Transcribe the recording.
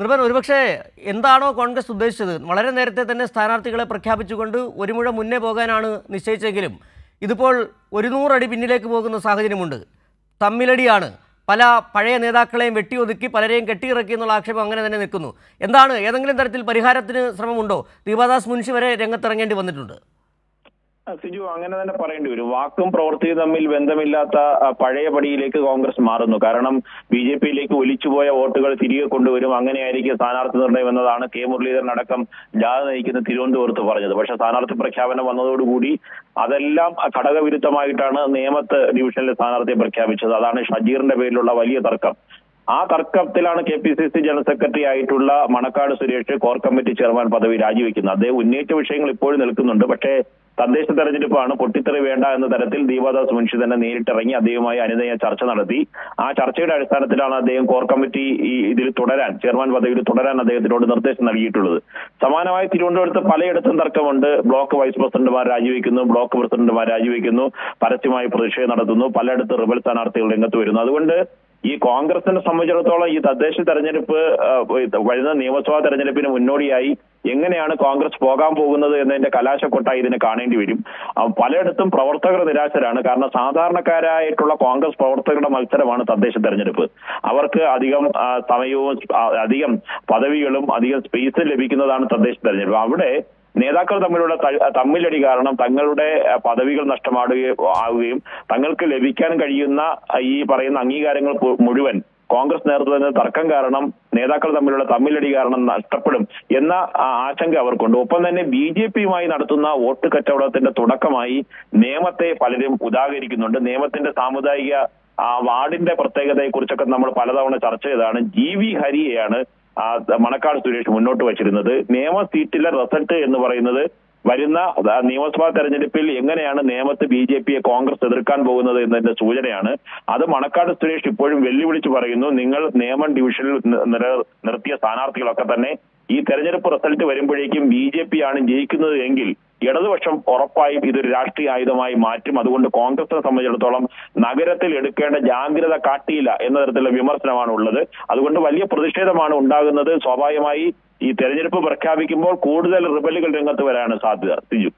നിർഭൻ ഒരുപക്ഷെ എന്താണോ കോൺഗ്രസ് ഉദ്ദേശിച്ചത്? വളരെ നേരത്തെ തന്നെ സ്ഥാനാർത്ഥികളെ പ്രഖ്യാപിച്ചുകൊണ്ട് ഒരു മുഴ മുന്നേ പോകാനാണ് നിശ്ചയിച്ചെങ്കിലും ഇതിപ്പോൾ ഒരു നൂറടി പിന്നിലേക്ക് പോകുന്ന സാഹചര്യമുണ്ട്. തമ്മിലടിയാണ്. പല പഴയ നേതാക്കളെയും വെട്ടിയൊതുക്കി പലരെയും കെട്ടിയിറക്കി എന്നുള്ള ആക്ഷേപം അങ്ങനെ തന്നെ നിൽക്കുന്നു. എന്താണ്? ഏതെങ്കിലും തരത്തിൽ പരിഹാരത്തിന് ശ്രമമുണ്ടോ? ദീപാദാസ് മുൻഷി വരെ രംഗത്തിറങ്ങേണ്ടി വന്നിട്ടുണ്ട്. സിജു അങ്ങനെ തന്നെ പറയേണ്ടി വരും. വാക്കും പ്രവൃത്തിയും തമ്മിൽ ബന്ധമില്ലാത്ത പഴയ പടിയിലേക്ക് കോൺഗ്രസ് മാറുന്നു. കാരണം ബി ജെ പിയിലേക്ക് ഒലിച്ചുപോയ വോട്ടുകൾ തിരികെ കൊണ്ടുവരും. അങ്ങനെയായിരിക്കും സ്ഥാനാർത്ഥി നിർണയം എന്നതാണ് കെ മുരളീധരൻ അടക്കം ജാഥ നയിക്കുന്ന തിരുവനന്തപുരത്ത് പറഞ്ഞത്. പക്ഷെ സ്ഥാനാർത്ഥി പ്രഖ്യാപനം വന്നതോടുകൂടി അതെല്ലാം ഘടകവിരുദ്ധമായിട്ടാണ് നേമത്ത് ഡിവിഷനിലെ സ്ഥാനാർത്ഥിയെ പ്രഖ്യാപിച്ചത്. അതാണ് ഷജീറിന്റെ പേരിലുള്ള വലിയ തർക്കം. ആ തർക്കത്തിലാണ് K P C C general secretary ആയിട്ടുള്ള Manakkad Suresh core committee chairman പദവി രാജിവെക്കുന്നത്. അദ്ദേഹം ഉന്നയിച്ച വിഷയങ്ങൾ ഇപ്പോഴും നിൽക്കുന്നുണ്ട്. പക്ഷേ തദ്ദേശ തെരഞ്ഞെടുപ്പാണ് പൊട്ടിത്തെറി വേണ്ട എന്ന തരത്തിൽ ദീപാദാസ് മുൻഷി തന്നെ നേരിട്ടിറങ്ങി അദ്ദേഹവുമായി അനുനയ ചർച്ച നടത്തി. ആ ചർച്ചയുടെ അടിസ്ഥാനത്തിലാണ് അദ്ദേഹം കോർ കമ്മിറ്റി ഇതിൽ തുടരാൻ ചെയർമാൻ പദവിയിൽ തുടരാൻ അദ്ദേഹത്തിനോട് നിർദ്ദേശം നൽകിയിട്ടുള്ളത്. സമാനമായി തിരുവനന്തപുരത്ത് പലയിടത്തും തർക്കമുണ്ട്. ബ്ലോക്ക് വൈസ് പ്രസിഡന്റുമാർ രാജിവെക്കുന്നു ബ്ലോക്ക് പ്രസിഡന്റുമാർ രാജിവെക്കുന്നു പരസ്യമായി പ്രതിഷേധം നടത്തുന്നു പലയിടത്ത് റിബൽ സ്ഥാനാർത്ഥികൾ രംഗത്ത് വരുന്നു. അതുകൊണ്ട് ഈ കോൺഗ്രസിനെ സംബന്ധിച്ചിടത്തോളം ഈ തദ്ദേശ തെരഞ്ഞെടുപ്പ് വരുന്ന നിയമസഭാ തെരഞ്ഞെടുപ്പിന് മുന്നോടിയായി എങ്ങനെയാണ് കോൺഗ്രസ് പോകാൻ പോകുന്നത് എന്നതിന്റെ കലാശക്കൊട്ടായി ഇതിനെ കാണേണ്ടി വരും. പലയിടത്തും പ്രവർത്തകർ നിരാശരാണ്. കാരണം സാധാരണക്കാരായിട്ടുള്ള കോൺഗ്രസ് പ്രവർത്തകരുടെ മത്സരമാണ് തദ്ദേശ തെരഞ്ഞെടുപ്പ്. അവർക്ക് അധികം സമയവും അധികം പദവികളും അധികം സ്പേസും ലഭിക്കുന്നതാണ് തദ്ദേശ തെരഞ്ഞെടുപ്പ്. അവിടെ നേതാക്കൾ തമ്മിലുള്ള തമ്മിലടി കാരണം തങ്ങളുടെ പദവികൾ നഷ്ടമാടുകയും തങ്ങൾക്ക് ലഭിക്കാൻ കഴിയുന്ന ഈ പറയുന്ന അംഗീകാരങ്ങൾ മുഴുവൻ കോൺഗ്രസ് നേതൃത്വത്തിന് തർക്കം കാരണം നേതാക്കൾ തമ്മിലുള്ള തമ്മിലടി കാരണം നഷ്ടപ്പെടും എന്ന ആശങ്ക അവർക്കുണ്ട്. ഒപ്പം തന്നെ ബി ജെ പിയുമായി നടത്തുന്ന വോട്ട് കച്ചവടത്തിന്റെ തുടക്കമായി നിയമത്തെ പലരും ഉദാഹരിക്കുന്നുണ്ട്. നിയമത്തിന്റെ സാമുദായിക വാർഡിന്റെ പ്രത്യേകതയെ കുറിച്ചൊക്കെ നമ്മൾ പലതവണ ചർച്ച ചെയ്തതാണ്. ജി വി ഹരിയെയാണ് മണക്കാട് സുരേഷ് മുന്നോട്ട് വച്ചിരുന്നത്. നിയമ സീറ്റിലെ റിസൾട്ട് എന്ന് പറയുന്നത് വരുന്ന നിയമസഭാ തെരഞ്ഞെടുപ്പിൽ എങ്ങനെയാണ് നിയമത്ത് ബി ജെ പിയെ കോൺഗ്രസ് എതിർക്കാൻ പോകുന്നത് എന്നതിന്റെ സൂചനയാണ്. അത് മണക്കാട് സുരേഷ് ഇപ്പോഴും വെല്ലുവിളിച്ച് പറയുന്നു നിങ്ങൾ നിയമം ഡിവിഷനിൽ നിർത്തിയ സ്ഥാനാർത്ഥികളൊക്കെ തന്നെ ഈ തെരഞ്ഞെടുപ്പ് റിസൾട്ട് വരുമ്പോഴേക്കും ബി ജെ പി ആണ് ജയിക്കുന്നത് എങ്കിൽ ഇടതുപക്ഷം ഉറപ്പായും ഇതൊരു രാഷ്ട്രീയ ആയുധമായി മാറ്റും. അതുകൊണ്ട് കോൺഗ്രസിനെ സംബന്ധിച്ചിടത്തോളം നഗരത്തിൽ എടുക്കേണ്ട ജാഗ്രത കാട്ടിയില്ല എന്ന തരത്തിലുള്ള വിമർശനമാണ് ഉള്ളത്. അതുകൊണ്ട് വലിയ പ്രതിഷേധമാണ് ഉണ്ടാകുന്നത്. സ്വാഭാവികമായി ഈ തെരഞ്ഞെടുപ്പ് പ്രഖ്യാപിക്കുമ്പോൾ കൂടുതൽ റിബലുകൾ രംഗത്ത് വരാനാണ് സാധ്യത. സിജു.